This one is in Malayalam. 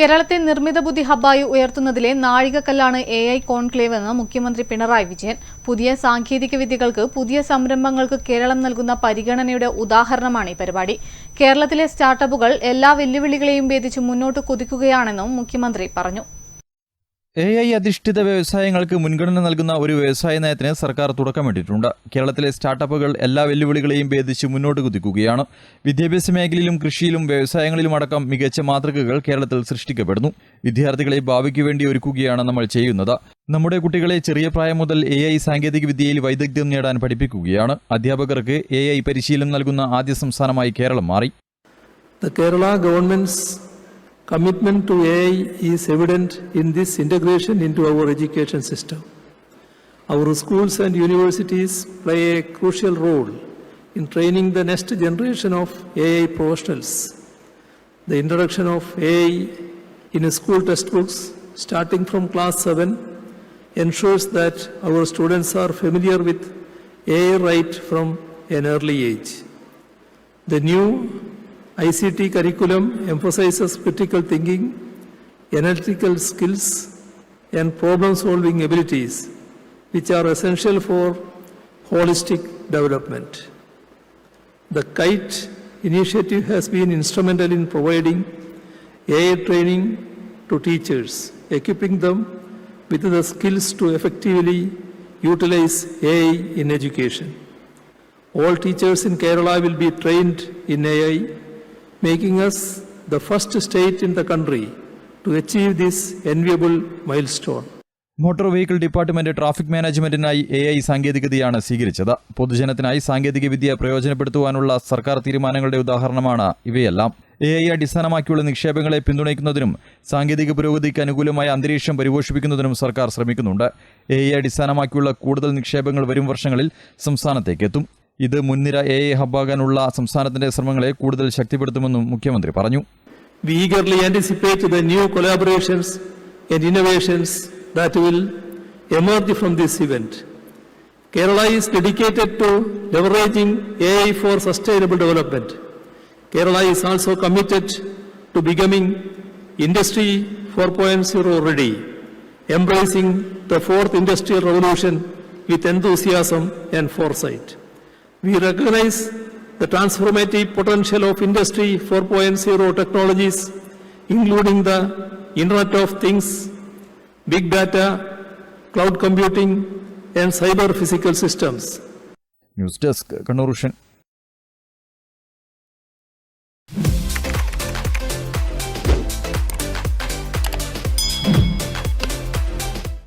കേരളത്തെ നിർമ്മിത ബുദ്ധി ഹബ്ബായി ഉയർത്തുന്നതിലെ നാഴികക്കല്ലാണ് എ ഐ കോൺക്ലേവ് എന്ന് മുഖ്യമന്ത്രി പിണറായി വിജയൻ. പുതിയ സാങ്കേതിക വിദ്യകൾക്ക് പുതിയ സംരംഭങ്ങൾക്ക് കേരളം നൽകുന്ന പരിഗണനയുടെ ഉദാഹരണമാണ് ഈ പരിപാടി. കേരളത്തിലെ സ്റ്റാർട്ടപ്പുകൾ എല്ലാ വെല്ലുവിളികളെയും ഭേദിച്ച് മുന്നോട്ട് കുതിക്കുകയാണെന്നും മുഖ്യമന്ത്രി പറഞ്ഞു. എ ഐ അധിഷ്ഠിത വ്യവസായങ്ങൾക്ക് മുൻഗണന നൽകുന്ന ഒരു വ്യവസായ നയത്തിന് സർക്കാർ തുടക്കമിട്ടിട്ടുണ്ട് കേരളത്തിലെ സ്റ്റാർട്ടപ്പുകൾ എല്ലാ വെല്ലുവിളികളെയും ഭേദിച്ച് മുന്നോട്ട് കുതിക്കുകയാണ്. വിദ്യാഭ്യാസ മേഖലയിലും കൃഷിയിലും വ്യവസായങ്ങളിലും അടക്കം മികച്ച മാതൃകകൾ കേരളത്തിൽ സൃഷ്ടിക്കപ്പെടുന്നു. വിദ്യാർത്ഥികളെ ഭാവിക്ക് വേണ്ടി ഒരുക്കുകയാണ് നമ്മൾ ചെയ്യുന്നത്. നമ്മുടെ കുട്ടികളെ ചെറിയ പ്രായം മുതൽ എ ഐ സാങ്കേതിക വിദ്യയിൽ വൈദഗ്ധ്യം നേടാൻ പഠിപ്പിക്കുകയാണ്. അധ്യാപകർക്ക് എ ഐ പരിശീലനം നൽകുന്ന ആദ്യ സംസ്ഥാനമായി കേരളം മാറി. Commitment to AI is evident in this integration into our education system. Our schools and universities play a crucial role in training the next generation of AI professionals. The introduction of AI in school textbooks starting from class 7 ensures that our students are familiar with AI right from an early age. The new ICT curriculum emphasizes critical thinking, analytical skills, and problem solving abilities, which are essential for holistic development. The KITE initiative has been instrumental in providing AI training to teachers, equipping them with the skills to effectively utilize AI in education. All teachers in Kerala will be trained in AI, making us the first state in the country to achieve this enviable milestone. Motor vehicle department traffic മാനേജ്മെന്റിനായി A I സാങ്കേതികതയാണ് സ്വീകരിച്ചത്. പൊതുജനത്തിനായി സാങ്കേതികവിദ്യ പ്രയോജനപ്പെടുത്തുവാനുള്ള സർക്കാർ തീരുമാനങ്ങളുടെ ഉദാഹരണമാണ് ഇവയെല്ലാം. എ ഐ അടിസ്ഥാനമാക്കിയുള്ള നിക്ഷേപങ്ങളെ പിന്തുണയ്ക്കുന്നതിനും സാങ്കേതിക പുരോഗതിക്ക് അനുകൂലമായ അന്തരീക്ഷം പരിപോഷിപ്പിക്കുന്നതിനും സർക്കാർ ശ്രമിക്കുന്നുണ്ട്. എ ഐ അടിസ്ഥാനമാക്കിയുള്ള കൂടുതൽ നിക്ഷേപങ്ങൾ വരും വർഷങ്ങളിൽ സംസ്ഥാനത്തേക്ക് എത്തും. ഇത് മുൻനിര എ ഐ ഹബ്ബാകാനുള്ള സംസ്ഥാനത്തിന്റെ ശ്രമങ്ങളെ കൂടുതൽ ശക്തിപ്പെടുത്തുമെന്നും മുഖ്യമന്ത്രി പറഞ്ഞു We eagerly anticipate the new collaborations and innovations that will emerge from this event. Kerala is dedicated to leveraging AI for sustainable development. Kerala is also committed to becoming Industry 4.0 ready, embracing the fourth industrial revolution with enthusiasm and foresight. We recognize the transformative potential of Industry 4.0 technologies, including the Internet of Things, Big Data, Cloud Computing, and Cyber Physical Systems. News desk Kannur vision